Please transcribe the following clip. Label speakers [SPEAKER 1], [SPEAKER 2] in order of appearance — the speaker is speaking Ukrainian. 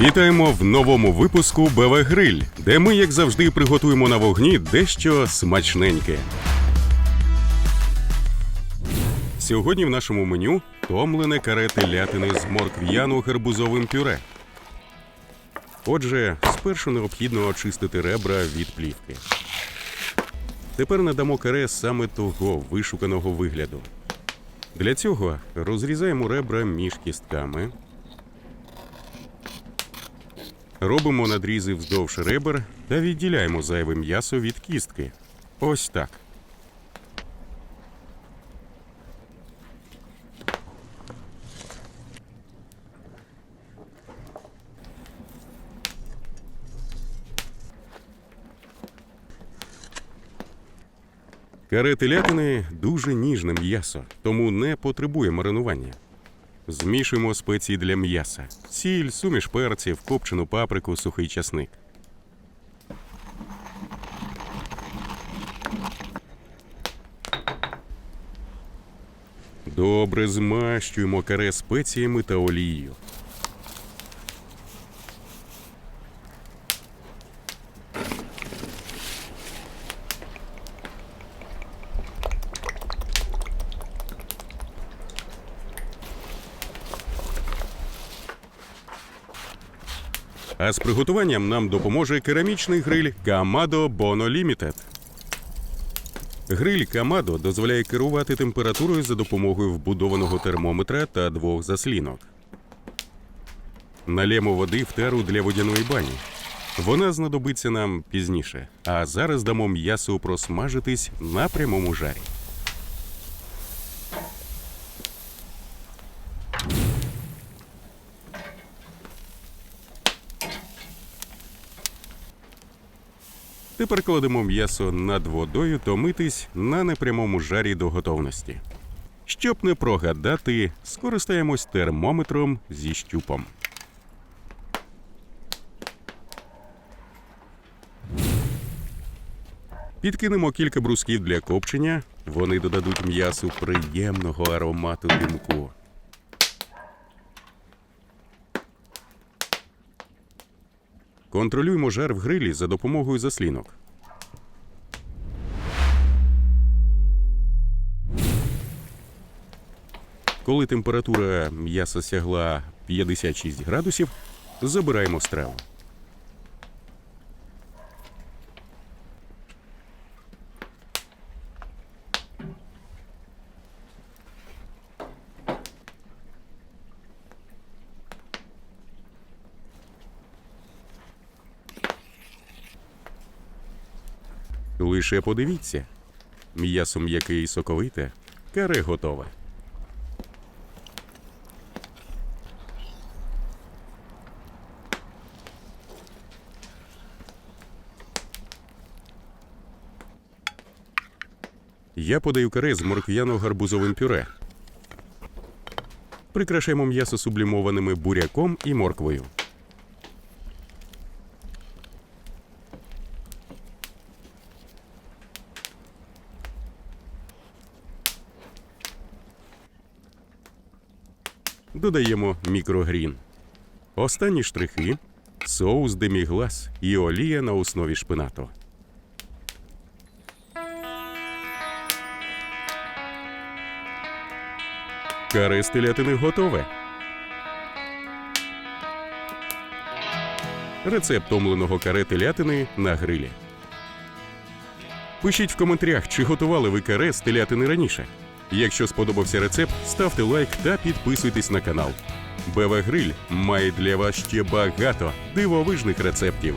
[SPEAKER 1] Вітаємо в новому випуску БВ Гриль, де ми, як завжди, приготуємо на вогні дещо смачненьке. Сьогодні в нашому меню томлене каре телятини з моркв'яно-гарбузовим пюре. Отже, спершу необхідно очистити ребра від плівки. Тепер надамо каре саме того вишуканого вигляду. Для цього розрізаємо ребра між кістками. Робимо надрізи вздовж ребер та відділяємо зайве м'ясо від кістки. Ось так. Каре телятини дуже ніжне м'ясо, тому не потребує маринування. Змішуємо спеції для м'яса: сіль, суміш перців, копчену паприку, сухий часник. Добре змащуємо каре спеціями та олією. А з приготуванням нам допоможе керамічний гриль Kamado Bono Limited. Гриль Камадо дозволяє керувати температурою за допомогою вбудованого термометра та двох заслінок. Налємо води в тару для водяної бані. Вона знадобиться нам пізніше, а зараз дамо м'ясу просмажитись на прямому жарі. Тепер кладемо м'ясо над водою томитись на непрямому жарі до готовності. Щоб не прогадати, скористаємось термометром зі щупом. Підкинемо кілька брусків для копчення. Вони додадуть м'ясу приємного аромату димку. Контролюємо жар в грилі за допомогою заслінок. Коли температура м'яса сягла 56 градусів, забираємо страву. Лише подивіться. М'ясо м'яке і соковите, каре готове. Я подаю каре з морквяно-гарбузовим пюре. Прикрашаємо м'ясо сублімованими буряком і морквою. Додаємо мікрогрін. Останні штрихи соус деміглас і олія на основі шпинату. Каре з телятини готове. Рецепт томленого каре телятини на грилі. Пишіть в коментарях, чи готували ви каре з телятини раніше. Якщо сподобався рецепт, ставте лайк та підписуйтесь на канал. БВ Гриль має для вас ще багато дивовижних рецептів.